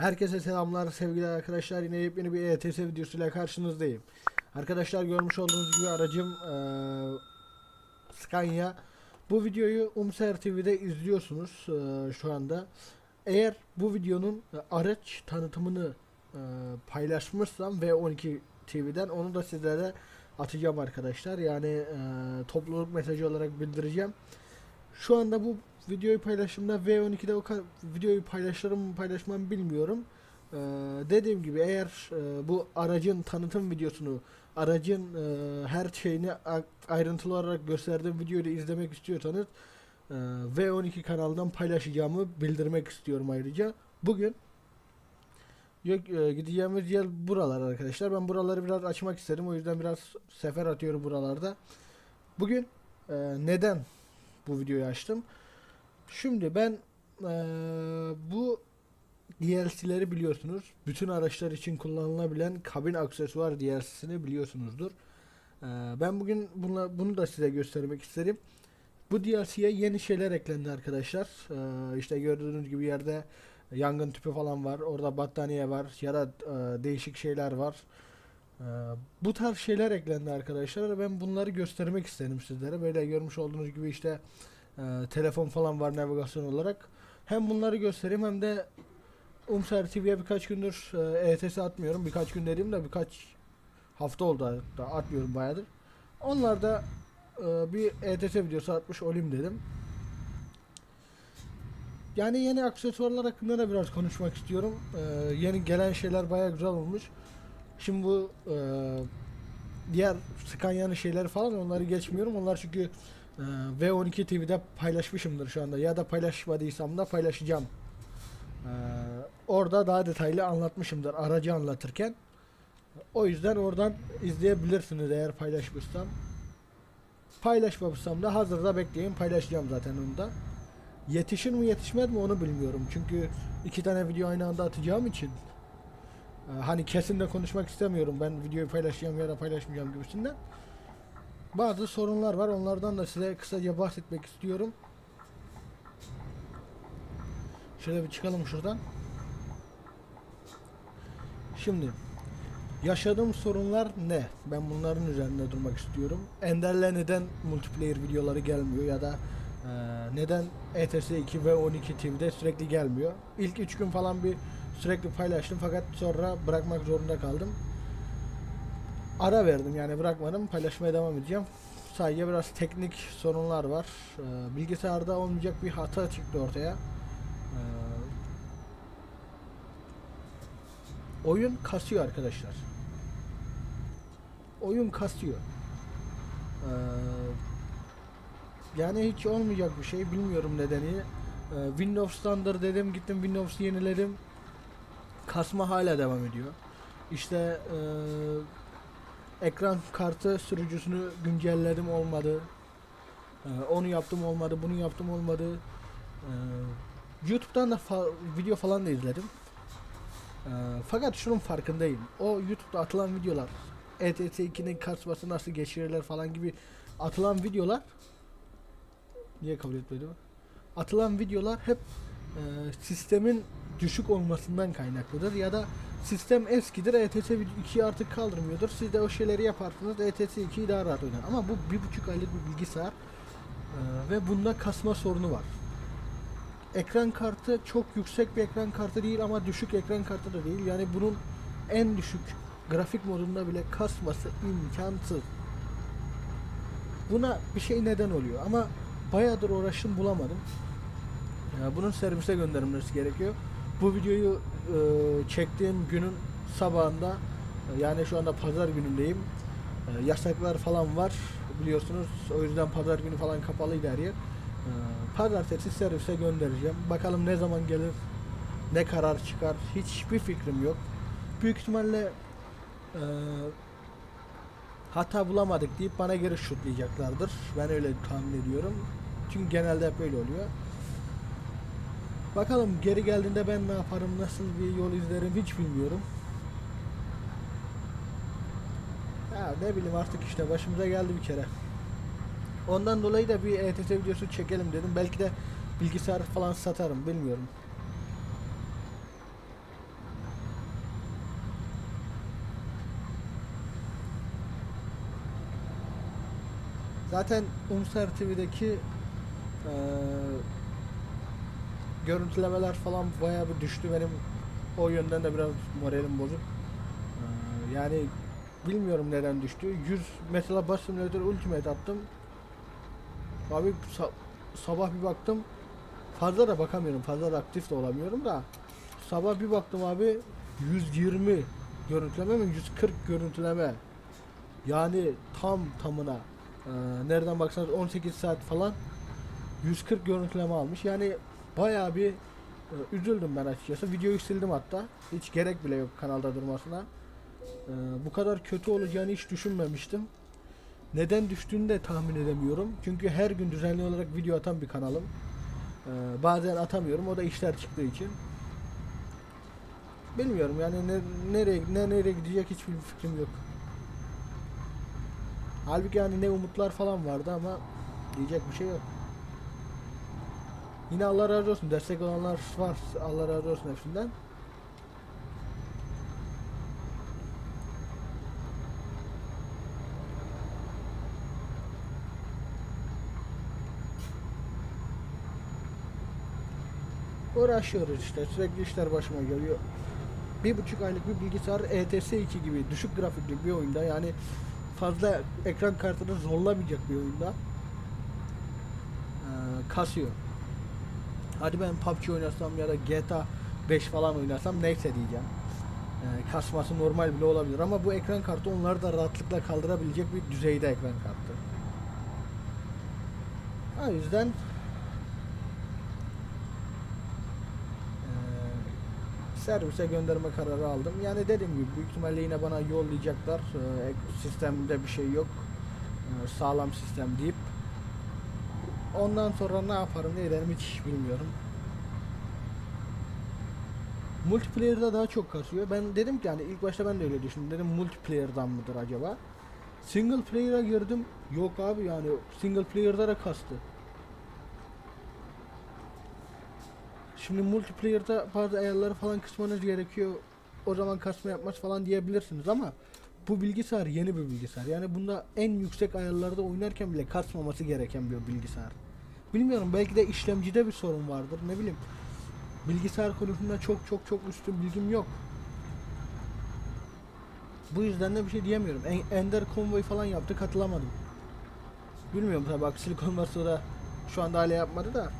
Herkese selamlar sevgili arkadaşlar. Yine yepyeni bir ETS videosuyla karşınızdayım. Arkadaşlar görmüş olduğunuz gibi aracım eee Scania. Bu videoyu Umser TV'de izliyorsunuz eee, şu anda. Eğer bu videonun e, araç tanıtımını eee, paylaşmışsam V12 TV'den onu da sizlere atacağım arkadaşlar. Yani eee, topluluk mesajı olarak bildireceğim. Şu anda bu videoyu paylaşımda V12'de o videoyu paylaşırım paylaşmam bilmiyorum. Ee, dediğim gibi eğer e, bu aracın tanıtım videosunu aracın e, her şeyini ayrıntılı olarak gösterdiğim videoyu da izlemek istiyorsanız e, V12 kanalından paylaşacağımı bildirmek istiyorum ayrıca. Bugün yok, e, gideceğimiz yer buralar arkadaşlar. Ben buraları biraz açmak istedim. O yüzden biraz sefer atıyorum buralarda. Bugün e, neden bu videoyu açtım? Şimdi ben eee, bu DLC'leri biliyorsunuz. Bütün araçlar için kullanılabilen kabin aksesuar DLC'sini biliyorsunuzdur. Eee, ben bugün bunla, bunu da size göstermek isterim. Bu DLC'ye yeni şeyler eklendi arkadaşlar. Eee işte gördüğünüz gibi yerde yangın tüpü falan var. Orada battaniye var. Ya da eee, değişik şeyler var. Eee, bu tarz şeyler eklendi arkadaşlar. Ben bunları göstermek istedim sizlere. Böyle görmüş olduğunuz gibi işte ee, telefon falan var navigasyon olarak. Hem bunları göstereyim hem de Umser TV'ye birkaç gündür e, ETS atmıyorum. Birkaç gün dediğim de birkaç hafta oldu da atmıyorum bayağıdır. Onlar da e, bir ETS videosu atmış olayım dedim. Yani yeni aksesuarlar hakkında da biraz konuşmak istiyorum. Ee, yeni gelen şeyler bayağı güzel olmuş. Şimdi bu e, diğer Scania'nın şeyleri falan onları geçmiyorum. Onlar çünkü ee, V12 TV'de paylaşmışımdır şu anda ya da paylaşmadıysam da paylaşacağım. Ee, orada daha detaylı anlatmışımdır aracı anlatırken. O yüzden oradan izleyebilirsiniz eğer paylaşmışsam. Paylaşmamışsam da hazırda bekleyin paylaşacağım zaten onu da. Yetişir mi yetişmez mi onu bilmiyorum. Çünkü iki tane video aynı anda atacağım için. E, hani kesin de konuşmak istemiyorum. Ben videoyu paylaşacağım ya da paylaşmayacağım gibisinden. Bazı sorunlar var. Onlardan da size kısaca bahsetmek istiyorum. Şöyle bir çıkalım şuradan. Şimdi yaşadığım sorunlar ne? Ben bunların üzerinde durmak istiyorum. Ender'le neden multiplayer videoları gelmiyor ya da e, neden ETS 2 ve 12 TV'de sürekli gelmiyor? İlk 3 gün falan bir sürekli paylaştım fakat sonra bırakmak zorunda kaldım ara verdim yani bırakmadım paylaşmaya devam edeceğim. Sadece biraz teknik sorunlar var. Ee, bilgisayarda olmayacak bir hata çıktı ortaya. Ee, oyun kasıyor arkadaşlar. Oyun kasıyor. Ee, yani hiç olmayacak bir şey bilmiyorum nedeni. Windows Standard dedim gittim Windows yeniledim. Kasma hala devam ediyor. İşte eee ekran kartı sürücüsünü güncelledim olmadı. Ee, onu yaptım olmadı, bunu yaptım olmadı. Ee, YouTube'dan da fa- video falan da izledim. Ee, fakat şunun farkındayım. O YouTube'da atılan videolar, ETS 2'nin kasması nasıl geçirirler falan gibi atılan videolar niye kabul etmedi? Atılan videolar hep e, sistemin düşük olmasından kaynaklıdır ya da sistem eskidir ETS 2'yi artık kaldırmıyordur. Siz de o şeyleri yaparsınız ETS 2'yi daha rahat oynar. Ama bu bir buçuk aylık bir bilgisayar e, ve bunda kasma sorunu var. Ekran kartı çok yüksek bir ekran kartı değil ama düşük ekran kartı da değil. Yani bunun en düşük grafik modunda bile kasması imkansız. Buna bir şey neden oluyor ama bayağıdır uğraştım bulamadım. Bunun servise gönderilmesi gerekiyor. Bu videoyu e, çektiğim günün sabahında e, yani şu anda pazar günündeyim. E, yasaklar falan var biliyorsunuz. O yüzden pazar günü falan kapalıydı her yer. E, pazartesi servise göndereceğim. Bakalım ne zaman gelir, ne karar çıkar hiçbir fikrim yok. Büyük ihtimalle e, hata bulamadık deyip bana geri şutlayacaklardır. Ben öyle tahmin ediyorum. Çünkü genelde hep öyle oluyor. Bakalım geri geldiğinde ben ne yaparım, nasıl bir yol izlerim hiç bilmiyorum. Ya ne bileyim artık işte başımıza geldi bir kere. Ondan dolayı da bir ETT videosu çekelim dedim. Belki de bilgisayar falan satarım bilmiyorum. Zaten Umsar TV'deki ee, görüntülemeler falan bayağı bir düştü benim o yönden de biraz moralim bozuk. Eee, yani bilmiyorum neden düştü. 100 mesela Bus Simulator Ultimate attım. Abi sa- sabah bir baktım fazla da bakamıyorum. Fazla da aktif de olamıyorum da. Sabah bir baktım abi 120 görüntüleme mi 140 görüntüleme. Yani tam tamına eee, nereden baksanız 18 saat falan 140 görüntüleme almış. Yani bayağı bir e, üzüldüm ben açıkçası. Videoyu sildim hatta. Hiç gerek bile yok kanalda durmasına. E, bu kadar kötü olacağını hiç düşünmemiştim. Neden düştüğünü de tahmin edemiyorum. Çünkü her gün düzenli olarak video atan bir kanalım. E, bazen atamıyorum. O da işler çıktığı için. Bilmiyorum yani ne, nereye ne nereye gidecek hiçbir fikrim yok. Halbuki yani ne umutlar falan vardı ama diyecek bir şey yok. Yine Allah razı olsun destek olanlar var. Allah razı olsun hepsinden. Uğraşıyoruz işte sürekli işler başıma geliyor. Bir buçuk aylık bir bilgisayar ETS 2 gibi düşük grafikli bir oyunda yani fazla ekran kartını zorlamayacak bir oyunda eee, kasıyor. Hadi ben PUBG oynasam ya da GTA 5 falan oynarsam neyse diyeceğim. Ee, kasması normal bile olabilir ama bu ekran kartı onları da rahatlıkla kaldırabilecek bir düzeyde ekran kartı. O yüzden ee, servise gönderme kararı aldım. Yani dediğim gibi büyük ihtimalle yine bana yollayacaklar. Ee, sistemde bir şey yok. Ee, sağlam sistem deyip Ondan sonra ne yaparım ne ederim hiç bilmiyorum. Multiplayer'da daha çok kasıyor. Ben dedim ki yani ilk başta ben de öyle düşündüm. Dedim multiplayer'dan mıdır acaba? Single player'a girdim. Yok abi yani single player'da da kastı. Şimdi multiplayer'da bazı ayarları falan kısmanız gerekiyor. O zaman kasma yapmaz falan diyebilirsiniz ama bu bilgisayar yeni bir bilgisayar. Yani bunda en yüksek ayarlarda oynarken bile kasmaması gereken bir bilgisayar. Bilmiyorum belki de işlemcide bir sorun vardır ne bileyim. Bilgisayar konusunda çok çok çok üstün bilgim yok. Bu yüzden de bir şey diyemiyorum. En- Ender Convoy falan yaptı katılamadım. Bilmiyorum tabi bak Silicon Vars'ı da şu anda hala yapmadı da.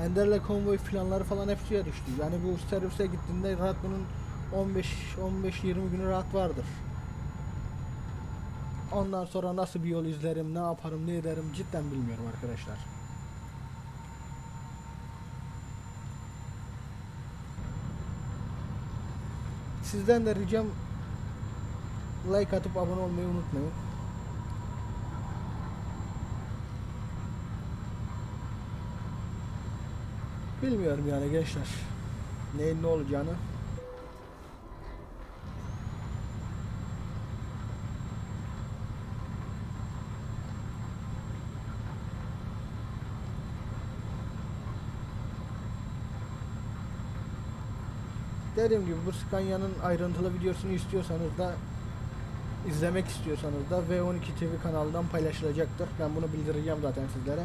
Ender'le konvoy planları falan hep suya düştü. Yani bu servise gittiğinde rahat bunun 15-15-20 günü rahat vardır. Ondan sonra nasıl bir yol izlerim, ne yaparım, ne ederim cidden bilmiyorum arkadaşlar. Sizden de ricam like atıp abone olmayı unutmayın. Bilmiyorum yani gençler. Neyin ne olacağını. Dediğim gibi bu Scania'nın ayrıntılı videosunu istiyorsanız da izlemek istiyorsanız da V12 TV kanalından paylaşılacaktır. Ben bunu bildireceğim zaten sizlere.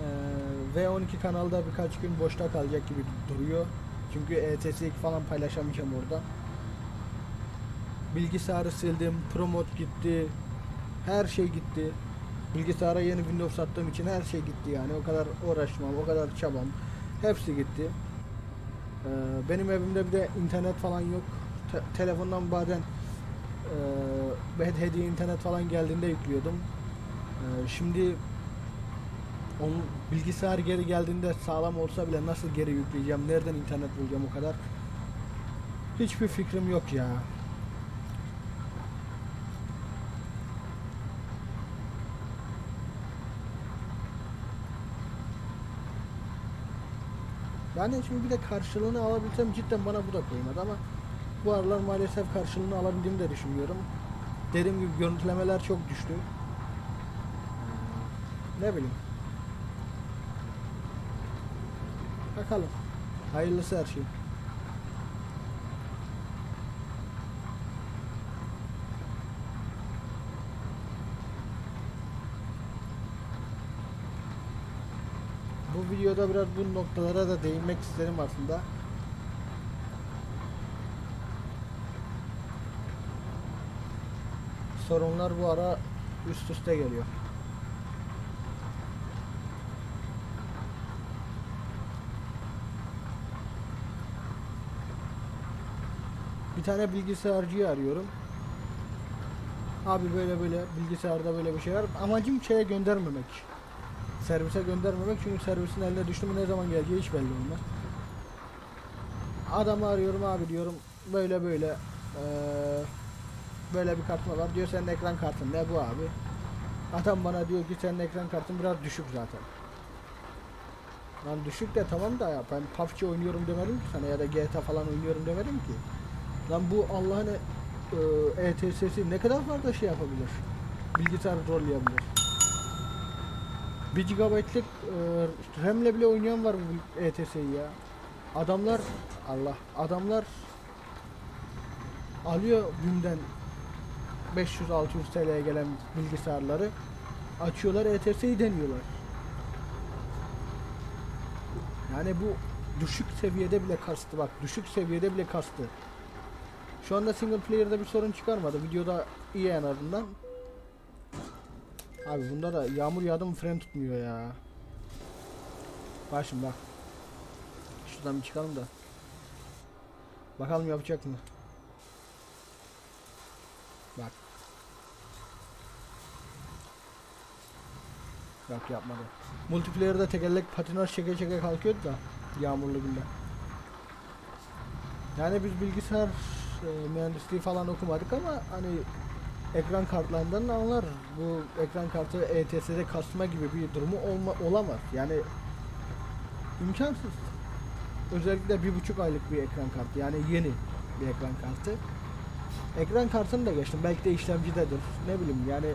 Ee, V12 kanalda birkaç gün boşta kalacak gibi duruyor. Çünkü ETS2 falan paylaşamayacağım orada. Bilgisayarı sildim, promote gitti, her şey gitti. Bilgisayara yeni Windows sattığım için her şey gitti yani. O kadar uğraşmam, o kadar çabam. Hepsi gitti. Ee, benim evimde bir de internet falan yok. Te- telefondan bazen e, hediye internet falan geldiğinde yüklüyordum. Ee, şimdi onun bilgisayar geri geldiğinde sağlam olsa bile nasıl geri yükleyeceğim, nereden internet bulacağım o kadar hiçbir fikrim yok ya. Yani şimdi bir de karşılığını alabilsem cidden bana bu da koymadı ama bu aralar maalesef karşılığını alabildiğimi de düşünmüyorum. Dediğim gibi görüntülemeler çok düştü. Ne bileyim. Bakalım. Hayırlısı her şey. Bu videoda biraz bu noktalara da değinmek isterim aslında. Sorunlar bu ara üst üste geliyor. Bir tane bilgisayarcıyı arıyorum. Abi böyle böyle bilgisayarda böyle bir şey var. Amacım şeye göndermemek. Servise göndermemek çünkü servisin eline düştü mü ne zaman geleceği hiç belli olmaz. Adamı arıyorum abi diyorum böyle böyle eee, böyle bir kartma var diyor senin ekran kartın ne bu abi? Adam bana diyor ki senin ekran kartın biraz düşük zaten. Lan düşük de tamam da ya ben PUBG oynuyorum demedim ki sana ya da GTA falan oynuyorum demedim ki. Lan bu Allah'ın e, ETS'si ne kadar fazla şey yapabilir? Bilgisayar zorlayabilir. 1 GB'lık e, RAM'le bile oynayan var bu ETS'yi ya. Adamlar Allah adamlar alıyor günden 500-600 TL'ye gelen bilgisayarları açıyorlar ETS'yi deniyorlar. Yani bu düşük seviyede bile kastı bak düşük seviyede bile kastı. Şu anda single player'da bir sorun çıkarmadı. Videoda iyi en azından. Abi bunda da yağmur yağdı mı fren tutmuyor ya. Bak şimdi bak. Şuradan bir çıkalım da. Bakalım yapacak mı? Bak. Bak yapmadı. Multiplayer'da tekerlek patinaj çeke çeke kalkıyordu da yağmurlu günde. Yani biz bilgisayar e, mühendisliği falan okumadık ama hani ekran kartlarından anlar. Bu ekran kartı ETS'de kasma gibi bir durumu olma, olamaz. Yani imkansız. Özellikle bir buçuk aylık bir ekran kartı. Yani yeni bir ekran kartı. Ekran kartını da geçtim. Belki de işlemcidedir. Ne bileyim yani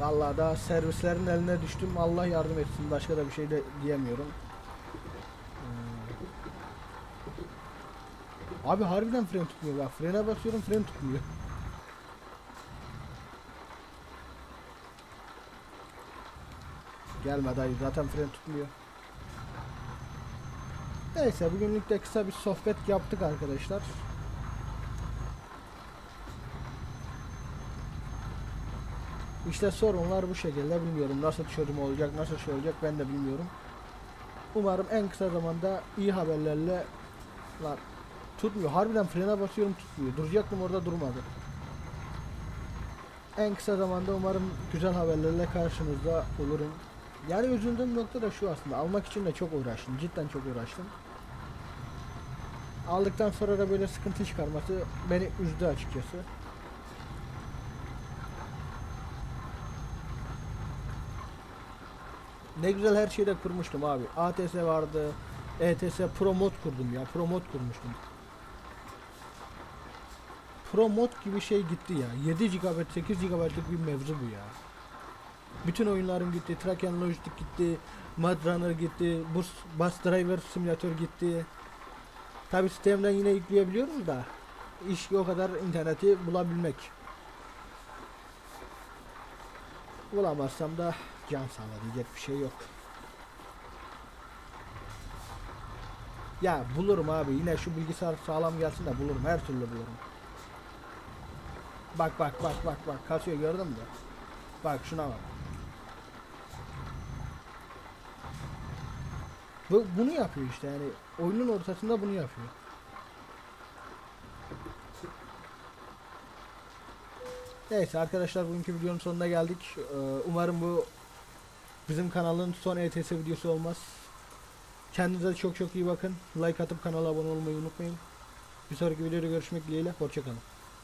Vallahi daha servislerin eline düştüm. Allah yardım etsin. Başka da bir şey de diyemiyorum. Abi harbiden fren tutmuyor bak. Frene basıyorum fren tutmuyor. Gelme dayı zaten fren tutmuyor. Neyse bugünlük de kısa bir sohbet yaptık arkadaşlar. İşte sorunlar bu şekilde bilmiyorum nasıl çözüm olacak nasıl şey olacak ben de bilmiyorum. Umarım en kısa zamanda iyi haberlerle tutmuyor harbiden frene basıyorum tutmuyor duracaktım orada durmadı. En kısa zamanda umarım güzel haberlerle karşınızda olurum. Yani üzüldüğüm nokta da şu aslında almak için de çok uğraştım cidden çok uğraştım. Aldıktan sonra da böyle sıkıntı çıkarması beni üzdü açıkçası. Ne güzel her şeyde kurmuştum abi. ATS vardı. ETS Pro mod kurdum ya. Pro mod kurmuştum. Pro mod gibi şey gitti ya. 7 GB 8 GB'lık bir mevzu bu ya. Bütün oyunlarım gitti. Traken Logistik gitti. Mud Runner gitti. Bus, Bus Driver Simulator gitti. Tabi sistemden yine yükleyebiliyoruz da iş o kadar interneti bulabilmek. Bulamazsam da can sağla diyecek bir şey yok. Ya bulurum abi yine şu bilgisayar sağlam gelsin de bulurum her türlü bulurum. Bak bak bak bak bak kasıyor gördün mü? Bak şuna bak. Bu, bunu yapıyor işte yani oyunun ortasında bunu yapıyor. Neyse arkadaşlar bugünkü videonun sonuna geldik. Ee, Umarım bu bizim kanalın son ETS videosu olmaz. Kendinize çok çok iyi bakın. Like atıp kanala abone olmayı unutmayın. Bir sonraki videoda görüşmek dileğiyle. Hoşçakalın.